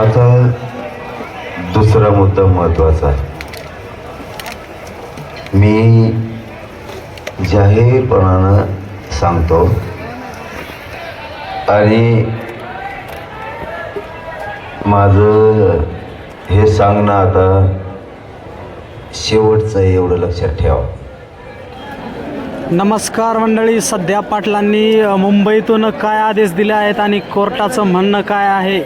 आता दुसरा मुद्दा महत्त्वाचा आहे. मी जाहीरपणानं सांगतो आणि माझं हे सांगणं आता शेवटचं एवढं लक्षात ठेवा. नमस्कार मंडळी सध्या पाटलांनी मुंबईतून काय आदेश दिले आहेत आणि कोर्टाचं म्हणणं काय आहे?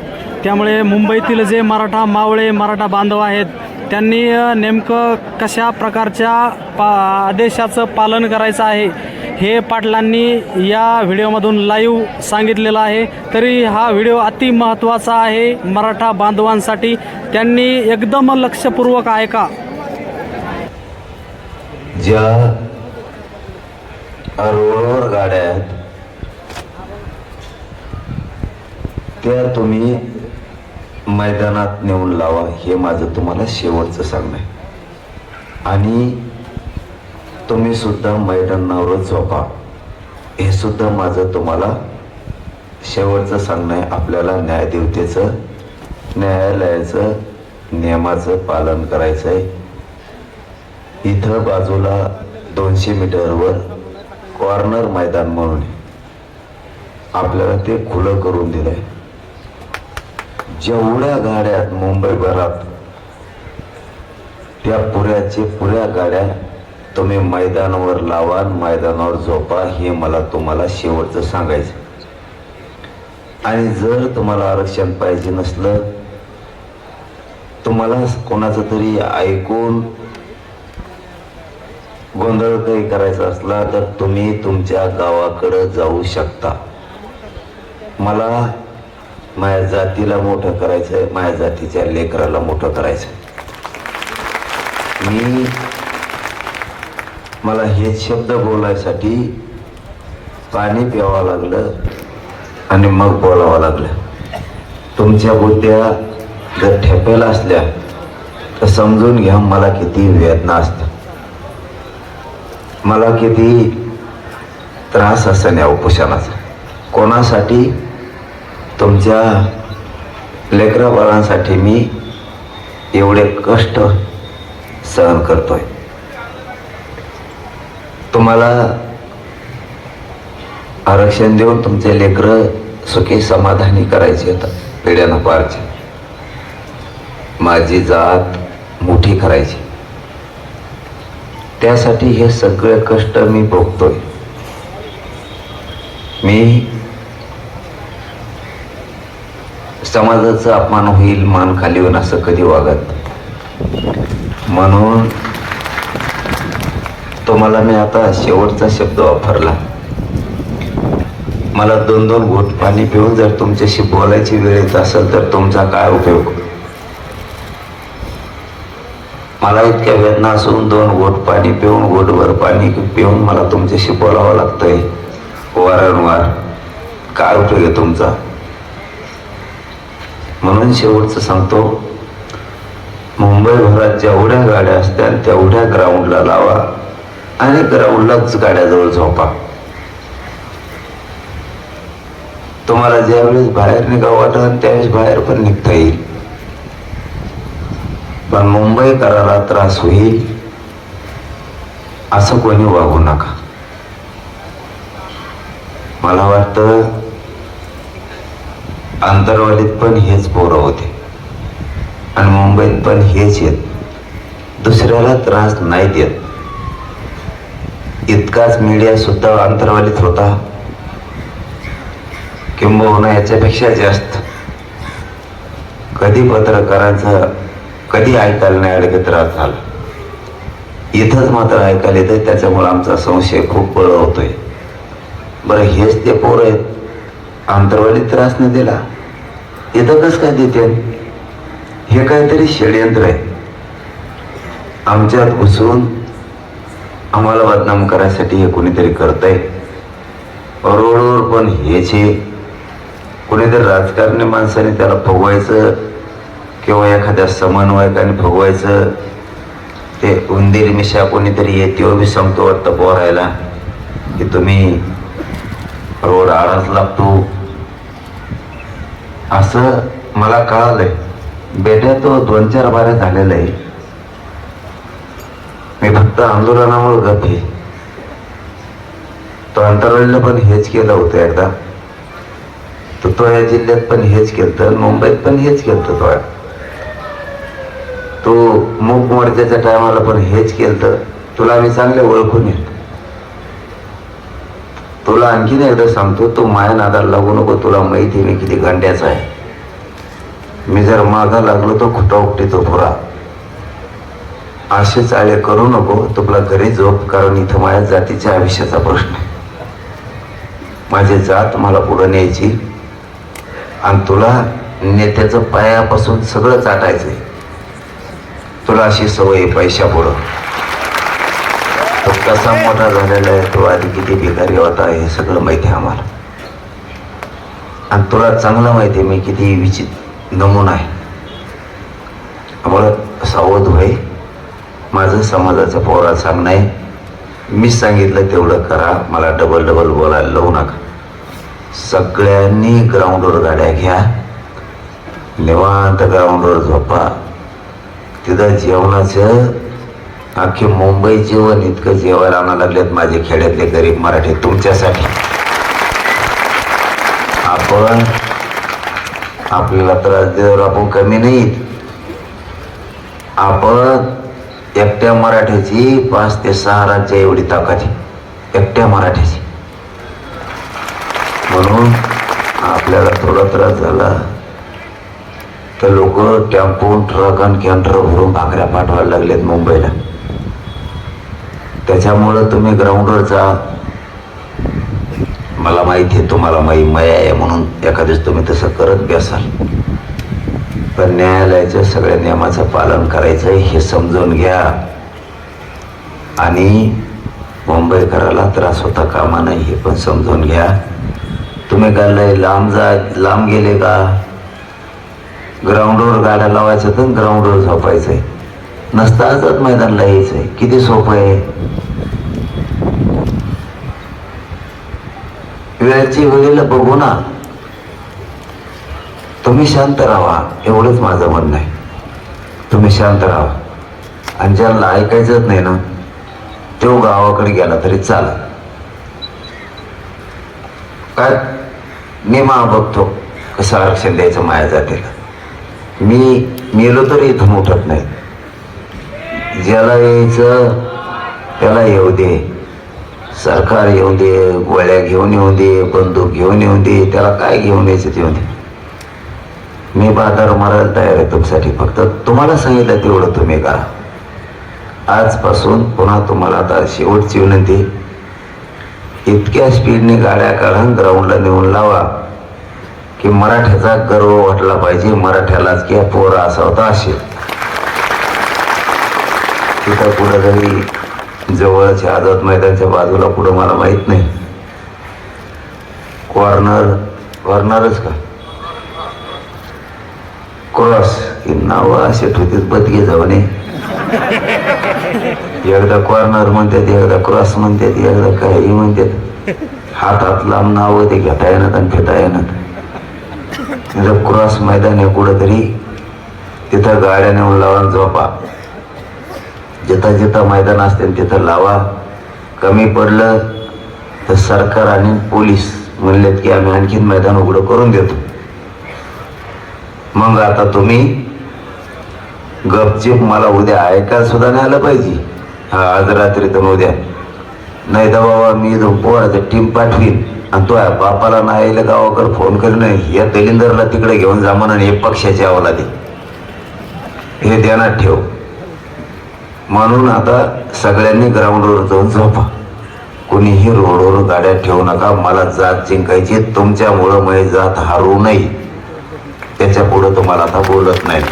त्यामुळे मुंबईतील जे मराठा मावळे मराठा बांधव आहेत त्यांनी नेमकं कशा प्रकारच्या पा आदेशाचं पालन करायचं आहे हे पाटलांनी या व्हिडिओमधून लाईव्ह सांगितलेलं आहे. तरी हा व्हिडिओ अति महत्त्वाचा आहे मराठा बांधवांसाठी. त्यांनी एकदम लक्षपूर्वक ऐका. ज्या रोडवर गाड्या आहेत त्या तुम्ही मैदानात नेऊन लावा हे माझं तुम्हाला शेवटचं सांगणं आहे. आणि तुम्ही सुद्धा मैदानावरच झोपा. हे सुद्धा माझं तुम्हाला शेवटचं सांगणं आहे. आपल्याला न्यायदेवतेचं न्यायालयाचं नियमाचं पालन करायचं आहे. इथं बाजूला दोनशे मीटरवर कॉर्नर मैदान म्हणून आपल्याला ते खुलं करून दिलं आहे जेवढ्या गाड्यात मुंबईभरात त्या पुऱ्याचे पुऱ्या गाड्या तुम्ही मैदानावर लावा मैदानावर झोपा हे मला तुम्हाला शेवटचं सांगायचं. आणि जर तुम्हाला आरक्षण पाहिजे नसलं तुम्हाला कोणाचं तरी ऐकून गोंधळ काही करायचा असला तर तुम्ही तुमच्या गावाकडं जाऊ शकता. मला माझ्या जातीला मोठं करायचं आहे माझ्या जातीच्या लेकराला मोठं करायचं मी मला हे शब्द बोलायसाठी पाणी प्यावं लागलं आणि मग बोलावं लागलं. तुमच्या बुद्ध्या जर ठेपेला असल्या तर समजून घ्या मला किती वेदना असत मला किती त्रास असेल या उपोषणाचा. कोणासाठी? तुमच्या लेकराबाळांसाठी मी एवढे कष्ट सहन करतोय. तुम्हाला आरक्षण देऊन तुमचे लेकरं सुखी समाधानी करायचे आहेत पिढ्यानं पारचे. माझी जात मोठी करायची. त्यासाठी हे सगळे कष्ट मी भोगतोय. मी समाजाचा अपमान होईल मान खाली होईल असं कधी वागत म्हणून तुम्हाला मी आता शेवटचा शब्द वापरला. मला दोन दोन घोट पाणी पिऊन जर तुमच्याशी बोलायची वेळ येत असेल तर तुमचा काय उपयोग? मला इतक्या वेदना असून दोन घोट पाणी पिऊन घोटभर पाणी पिऊन मला तुमच्याशी बोलावं लागतंय. वारंवार. काय उपयोग आहे तुमचा? म्हणून शेवटचं सांगतो मुंबईभरात जेवढ्या गाड्या असतात तेवढ्या ग्राउंडला लावा आणि ग्राउंडलाच गाड्याजवळ झोपा. तुम्हाला ज्यावेळेस बाहेर निघावं वाटत त्यावेळेस बाहेर पण निघता येईल. पण मुंबईकराला त्रास होईल असं कोणी वागू नका. मला वाटतं अंतरवालीत पण हेच पोरं होते. आणि मुंबईत पण हेच येत दुसऱ्याला त्रास नाही देत इतकाच मीडिया सुद्धा आंतरवालीत होता. किंबहुना याच्यापेक्षा जास्त. कधी पत्रकारांचं कधी ऐकायला नाही आलं की त्रास झाला इथंच मात्र ऐकायला येतं त्याच्यामुळे आमचा संशय खूप बळ होतोय. बरं हेच ते पोरं आहेत. आंतरवालीत त्रास नाही दिला. इथं कसं काय देते? हे काहीतरी षडयंत्र आहे. आमच्यात घुसून आम्हाला बदनाम करायसाठी हे कोणीतरी करतंय. रोडवर पण हेच हे कोणीतरी राजकारणी माणसाने त्याला फगवायचं किंवा एखाद्या समन्वयकाने फगवायचं. ते उंदीर मिशा कोणीतरी येते बी सांगतो वाटतं पोरायला की तुम्ही रोड आडाच लागतो. असं मला कळालंय. बेड्या तो दोन चार बाऱ्या झालेला आहे. मी फक्त आंदोलनामुळे गप आहे. तो अंतराळीला पण हेच केलं होतं एकदा. तर तो या जिल्ह्यात पण हेच केलं मुंबईत पण हेच केलं तो. तो मूक मोर्चाच्या टायमाला पण हेच केलं तुला आम्ही चांगले ओळखून येतो. तुला आणखीन एकदा सांगतो तू माया नादाला लागू नको तुला माहिती आहे मी किती गंड्याचा आहे. मी जर मागा लागलो तो खुटा उपटीतो पुरा. असे चाळे करू नको तुला घरी झोप कारण इथं माझ्या जातीच्या आयुष्याचा प्रश्न आहे. माझी जात मला पुढं न्यायची आणि तुला नेत्याचं पायापासून सगळं चाटायचंय. तुला अशी सवय पैशापुढं. पैशा पुढं तो कसा मोठा झालेला आहे. तो आधी किती भिकारी होता हे सगळं माहिती आहे आम्हाला. आणि तुला चांगलं माहिती आहे मी किती विचित नमुना आहे. त्यामुळं सावध होय माझं समाजाचं पोरा सांगणं आहे मी सांगितलं तेवढं करा. मला डबल डबल बोलायला लावू नका. सगळ्यांनी ग्राउंडवर गाड्या घ्या. निवांत ग्राउंडवर झोपा. तिथं जेवणाचं अख्खे मुंबई जीवन इतकं जेवायला आणा लागलेत माझे खेड्यातले गरीब मराठी तुमच्यासाठी. आपण आपल्याला त्रास देवर आपण कमी नाहीत. आपण एकट्या मराठीची पाच ते सहा राज्य एवढी ताकद एकट्या मराठीची म्हणून आपल्याला थोडा त्रास झाला तर लोक टेम्पो ट्रक आणि कॅन्टर भरून भाकऱ्या पाठवायला लागलेत मुंबईला. त्याच्यामुळं तुम्ही ग्राउंडवर जा मला माहिती आहे तुम्हाला माही मया आहे म्हणून एखादीच तुम्ही तसं करत बसाल. पण न्यायालयाच्या सगळ्या नियमाचं पालन करायचं हे समजून घ्या. आणि मुंबईकराला त्रास होता कामा नाही हे पण समजून घ्या. तुम्ही काय लय लांब जा लांब गेले का? ग्राउंडवर गाड्या लावायचं तर ग्राउंडवर झोपायचं आहे नसता आजच मैदानला आहे किती सोपं आहे? वेळची वेळेला बघू ना. तुम्ही शांत राहा. एवढंच माझं म्हणणं आहे. तुम्ही शांत राहा. आणि ज्यांना ऐकायचंच नाही ना तो गावाकडे गेला तरी चाल काय? मी मा बघतो कसं आरक्षण द्यायचं माया जातीला. मी मेलो तरी इथून उठत नाही. ज्याला यायचं त्याला येऊ दे. सरकार येऊ दे गोळ्या घेऊन येऊ दे बंदूक घेऊन येऊ दे त्याला काय घेऊन यायचं ते येऊ दे. मी बाजार मारायला तयार आहे तुमच्यासाठी फक्त तुम्हाला सांगितलं तेवढं तुम्ही करा. आजपासून पुन्हा तुम्हाला आता शेवटची विनंती. इतक्या स्पीडने गाड्या काढून ग्राउंडला नेऊन लावा की मराठ्याचा गर्व वाटला पाहिजे मराठ्यालाच की पोरा असा होता असेल. तिथं कुठं तरी जवळच्या आझाद मैदानच्या बाजूला कुठं मला माहीत नाही. कॉर्नर कॉर्नरच का? क्रॉस ही नावं असे ठेवतील बदगे जाऊने. एकदा कॉर्नर म्हणतात एकदा क्रॉस म्हणतात एकदा काही म्हणतात. हातात लांब नावं ते घेता येणार आणि घेता येणार क्रॉस मैदान आहे कुठंतरी तिथं गाड्या नेऊन लावा झोपा. जिथं जिथं मैदान असते तिथं लावा. कमी पडलं तर सरकार आणि पोलीस म्हणलेत की आम्ही आणखीन मैदान उघडं करून देतो. मग आता तुम्ही गपचिप मला उद्या ऐकायला सुद्धा नाही आलं पाहिजे. हा आज रात्री तर उद्या. नाही तर बाबा मी इथून पोराचं टीम पाठवीन. आणि तो बापाला नाही यायला गावाकडे फोन करीन. या दलिंदरला तिकडे घेऊन जा म्हणून हे पक्षाची दे हे ध्यानात ठेव. म्हणून आता सगळ्यांनी ग्राउंडवर जाऊन झोपा. कोणीही रोडवर गाड्या ठेवू नका. मला जात जिंकायची तुमच्यामुळं मी जात हारू नये. त्याच्या पुढं तुम्हाला आता बोलत नाही.